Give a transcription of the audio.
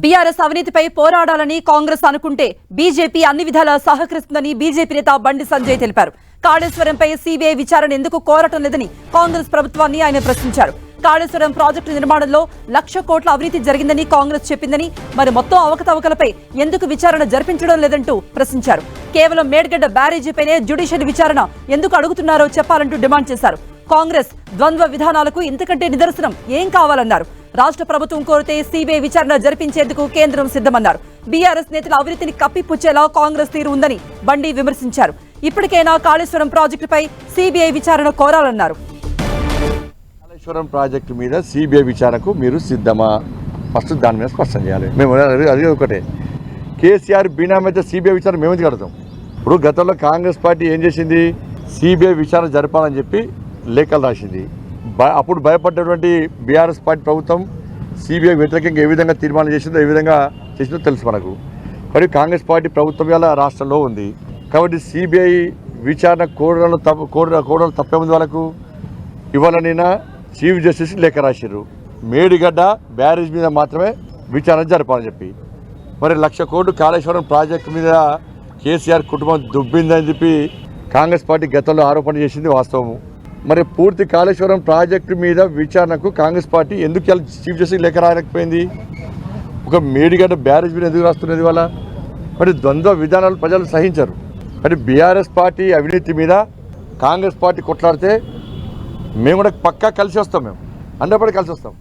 BRS అవినీతిపై పోరాడాలని కాంగ్రెస్ అనుకుంటే BJP అన్ని విధాలా సహకరిస్తుందని బీజేపీ నేత బండి సంజయ్ తెలిపారు. కాళేశ్వరంపై సీబీఐ విచారణ ఎందుకు కోరటం లేదని కాంగ్రెస్ ప్రభుత్వాన్ని ఆయన ప్రశ్నించారు. కాళేశ్వరం ప్రాజెక్టు నిర్మాణంలో లక్ష కోట్ల అవినీతి జరిగిందని కాంగ్రెస్ చెప్పిందని మరి మొత్తం అవకతవకలపై ఎందుకు విచారణ జరిపించడం లేదంటూ ప్రశ్నించారు. కేవలం మేడ్గడ్డ బ్యారేజీపైనే జ్యుడిషియల్ విచారణ ఎందుకు అడుగుతున్నారో చెప్పాలంటూ డిమాండ్ చేశారు. కాంగ్రెస్ ద్వంద్వ విధానాలకు ఇంతకంటే నిదర్శనం ఏం కావాలన్నారు. రాష్ట్ర ప్రభుత్వం కోరితే సీబీఐ విచారణ జరిపించేందుకు కేంద్రం సిద్ధమన్నారు. బీఆర్ఎస్ నేతల అవినీతిని కప్పిపుచ్చేలా కాంగ్రెస్ తీరు ఉందని బండి విమర్శించారు. ఇప్పటికైనా కాళేశ్వరం ప్రాజెక్టుపై సీబీఐ విచారణ కోరాలన్నారు. కాళేశ్వరం ప్రాజెక్టు మీద సిబిఐ విచారణకు మీరు సిద్ధమా? ఫస్ట్ దాని మీద స్పష్టం చేయాలి. మేము అది ఒకటే. కేసీఆర్ బీనామీ అయితే సిబిఐ విచారణ మేము ఎందుకు కడతాం? ఇప్పుడు గతంలో కాంగ్రెస్ పార్టీ ఏం చేసింది? సిబిఐ విచారణ జరపాలని చెప్పి లేఖలు రాసింది. అప్పుడు భయపడ్డటువంటి బీఆర్ఎస్ పార్టీ ప్రభుత్వం సిబిఐ వ్యతిరేకంగా ఏ విధంగా తీర్మానం చేసిందో ఏ విధంగా చేసిందో తెలుసు మనకు. మరి కాంగ్రెస్ పార్టీ ప్రభుత్వం ఇలా రాష్ట్రంలో ఉంది. కాబట్టి సిబిఐ విచారణ కోరడం తప్ప కోడ కోడలు తప్పేముంది వాళ్ళకు? ఇవ్వాలనైనా చీఫ్ జస్టిస్ లేఖ రాశారు మేడిగడ్డ బ్యారేజ్ మీద మాత్రమే విచారణ జరపాలని చెప్పి. మరి లక్ష కోట్లు కాళేశ్వరం ప్రాజెక్టు మీద కేసీఆర్ కుటుంబం దుబ్బిందని చెప్పి కాంగ్రెస్ పార్టీ గతంలో ఆరోపణ చేసింది వాస్తవము. మరి పూర్తి కాళేశ్వరం ప్రాజెక్టు మీద విచారణకు కాంగ్రెస్ పార్టీ ఎందుకు ఇలా చీఫ్ జస్టిస్ లేఖ రాయలేకపోయింది? ఒక మేడిగడ్డ బ్యారేజ్ మీద ఎందుకు రాస్తున్నది వాళ్ళ మరి ద్వంద్వ విధానాలు ప్రజలు సహించరు. మరి బీఆర్ఎస్ పార్టీ అవినీతి మీద కాంగ్రెస్ పార్టీ కొట్లాడితే మేము కూడా పక్కా కలిసి వస్తాం మేము. హండ్రెడ్ కలిసి వస్తాం.